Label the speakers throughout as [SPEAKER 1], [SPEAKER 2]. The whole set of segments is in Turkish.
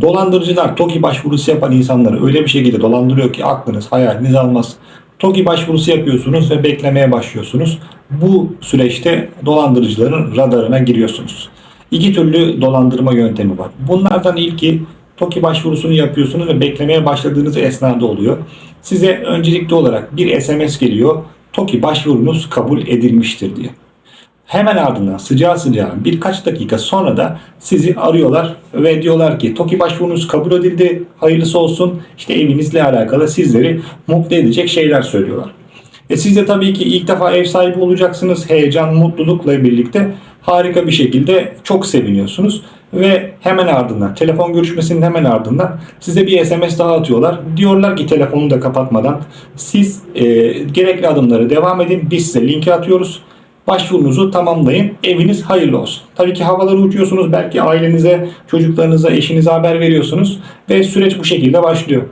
[SPEAKER 1] Dolandırıcılar TOKİ başvurusu yapan insanları öyle bir şekilde dolandırıyor ki aklınız hayaliniz almaz. TOKİ başvurusu yapıyorsunuz ve beklemeye başlıyorsunuz. Bu süreçte dolandırıcıların radarına giriyorsunuz. İki türlü dolandırma yöntemi var. Bunlardan ilki TOKİ başvurusunu yapıyorsunuz ve beklemeye başladığınız esnada oluyor. Size öncelikli olarak bir SMS geliyor. TOKİ başvurunuz kabul edilmiştir diye. Hemen ardından sıcağı sıcağı birkaç dakika sonra da sizi arıyorlar ve diyorlar ki TOKİ başvurunuz kabul edildi, hayırlısı olsun. İşte evinizle alakalı sizleri mutlu edecek şeyler söylüyorlar. E siz de tabii ki ilk defa ev sahibi olacaksınız. Heyecan, mutlulukla birlikte harika bir şekilde çok seviniyorsunuz. Ve hemen ardından, telefon görüşmesinin hemen ardından size bir SMS daha atıyorlar. Diyorlar ki telefonu da kapatmadan siz e, gerekli adımları devam edin. Biz size linki atıyoruz. Başvurunuzu tamamlayın. Eviniz hayırlı olsun. Tabii ki havaları uçuyorsunuz. Belki ailenize, çocuklarınıza, eşinize haber veriyorsunuz. Ve süreç bu şekilde başlıyor.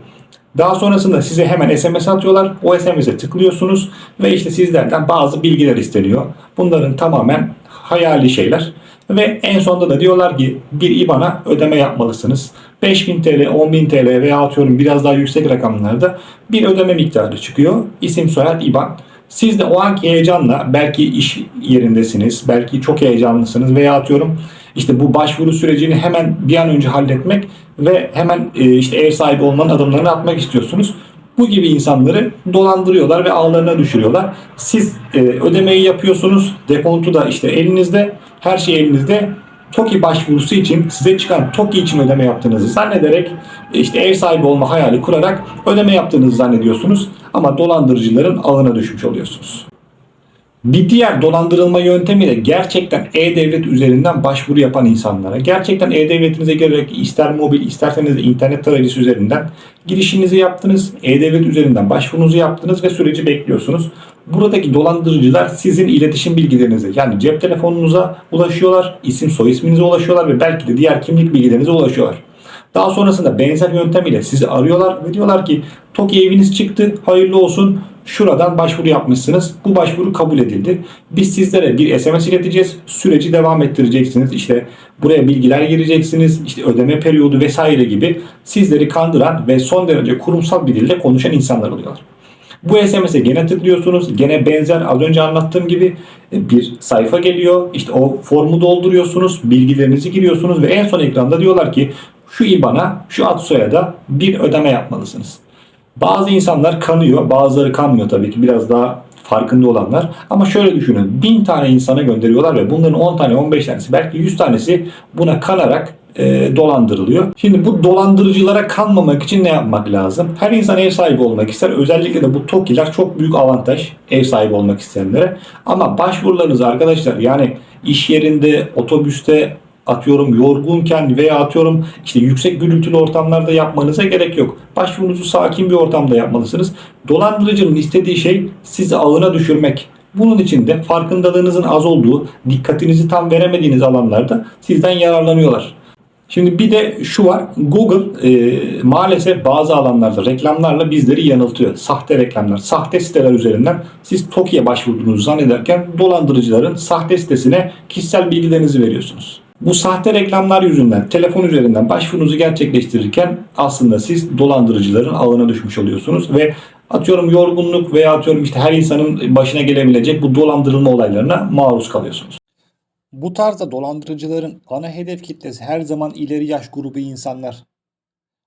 [SPEAKER 1] Daha sonrasında size hemen SMS atıyorlar. O SMS'e tıklıyorsunuz ve işte sizlerden bazı bilgiler isteniyor. Bunların tamamen hayali şeyler. Ve en sonunda da diyorlar ki bir IBAN'a ödeme yapmalısınız. 5000 TL, 10.000 TL veya atıyorum biraz daha yüksek rakamlarda bir ödeme miktarı çıkıyor. İsim, soyad, IBAN. Siz de o anki heyecanla belki iş yerindesiniz, belki çok heyecanlısınız veya atıyorum işte bu başvuru sürecini hemen bir an önce halletmek ve hemen e, işte ev sahibi olmanın adımlarını atmak istiyorsunuz. Bu gibi insanları dolandırıyorlar ve ağlarına düşürüyorlar. Siz e, ödemeyi yapıyorsunuz. Depontu da işte elinizde. Her şey elinizde. TOKİ başvurusu için size çıkan TOKİ için ödeme yaptığınızı zannederek e, işte ev sahibi olma hayali kurarak ödeme yaptığınızı zannediyorsunuz. Ama dolandırıcıların ağına düşmüş oluyorsunuz. Bir diğer dolandırılma yöntemi de gerçekten e-devlet üzerinden başvuru yapan insanlara. Gerçekten e-devletinize girerek ister mobil isterseniz de internet tarayıcısı üzerinden girişinizi yaptınız. E-devlet üzerinden başvurunuzu yaptınız ve süreci bekliyorsunuz. Buradaki dolandırıcılar sizin iletişim bilgilerinize yani cep telefonunuza ulaşıyorlar, isim soy isminize ulaşıyorlar ve belki de diğer kimlik bilgilerinize ulaşıyorlar. Daha sonrasında benzer yöntem ile sizi arıyorlar ve diyorlar ki TOKİ eviniz çıktı hayırlı olsun şuradan başvuru yapmışsınız. Bu başvuru kabul edildi. Biz sizlere bir SMS ileteceğiz. Süreci devam ettireceksiniz. İşte buraya bilgiler gireceksiniz. İşte ödeme periyodu vesaire gibi sizleri kandıran ve son derece kurumsal bir dille konuşan insanlar oluyorlar. Bu SMS'e gene tıklıyorsunuz. Gene benzer az önce anlattığım gibi bir sayfa geliyor. İşte o formu dolduruyorsunuz. Bilgilerinizi giriyorsunuz ve en son ekranda diyorlar ki şu IBAN'a, şu ad soyada bir ödeme yapmalısınız. Bazı insanlar kanıyor, bazıları kanmıyor tabii ki biraz daha farkında olanlar. Ama şöyle düşünün, bin tane insana gönderiyorlar ve bunların 10 tane, 15 tanesi, belki 100 tanesi buna kanarak e, dolandırılıyor. Şimdi bu dolandırıcılara kanmamak için ne yapmak lazım? Her insan ev sahibi olmak ister. Özellikle de bu TOKİ'ler çok büyük avantaj ev sahibi olmak isteyenlere. Ama başvurularınızı arkadaşlar yani iş yerinde, otobüste, atıyorum yorgunken veya atıyorum işte yüksek gürültülü ortamlarda yapmanıza gerek yok. Başvurunuzu sakin bir ortamda yapmalısınız. Dolandırıcının istediği şey sizi ağına düşürmek. Bunun için de farkındalığınızın az olduğu, dikkatinizi tam veremediğiniz alanlarda sizden yararlanıyorlar. Şimdi bir de şu var. Google e, maalesef bazı alanlarda reklamlarla bizleri yanıltıyor. Sahte reklamlar, sahte siteler üzerinden siz TOKİ'ye başvurduğunuzu zannederken dolandırıcıların sahte sitesine kişisel bilgilerinizi veriyorsunuz. Bu sahte reklamlar yüzünden telefon üzerinden başvurunuzu gerçekleştirirken aslında siz dolandırıcıların ağına düşmüş oluyorsunuz ve atıyorum yorgunluk veya atıyorum işte her insanın başına gelebilecek bu dolandırılma olaylarına maruz kalıyorsunuz. Bu tarzda dolandırıcıların ana hedef kitlesi her zaman ileri yaş grubu insanlar.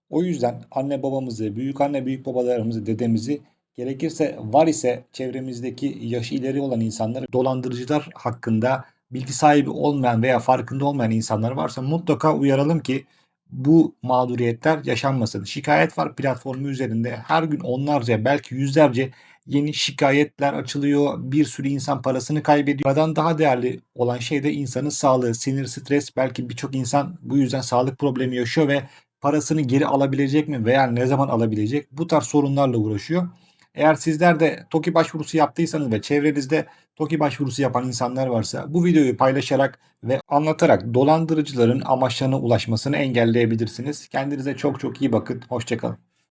[SPEAKER 1] O yüzden anne babamızı, büyük anne büyük babalarımızı, dedemizi gerekirse var ise çevremizdeki yaşı ileri olan insanları dolandırıcılar hakkında bilgi sahibi olmayan veya farkında olmayan insanlar varsa mutlaka uyaralım ki bu mağduriyetler yaşanmasın. Şikayet var platformu üzerinde her gün onlarca belki yüzlerce yeni şikayetler açılıyor. Bir sürü insan parasını kaybediyor. Paradan daha değerli olan şey de insanın sağlığı, sinir, stres. Belki birçok insan bu yüzden sağlık problemi yaşıyor ve parasını geri alabilecek mi veya ne zaman alabilecek? Bu tarz sorunlarla uğraşıyor. Eğer sizler de TOKİ başvurusu yaptıysanız ve çevrenizde TOKİ başvurusu yapan insanlar varsa bu videoyu paylaşarak ve anlatarak dolandırıcıların amaçlarına ulaşmasını engelleyebilirsiniz. Kendinize çok çok iyi bakın. Hoşçakalın.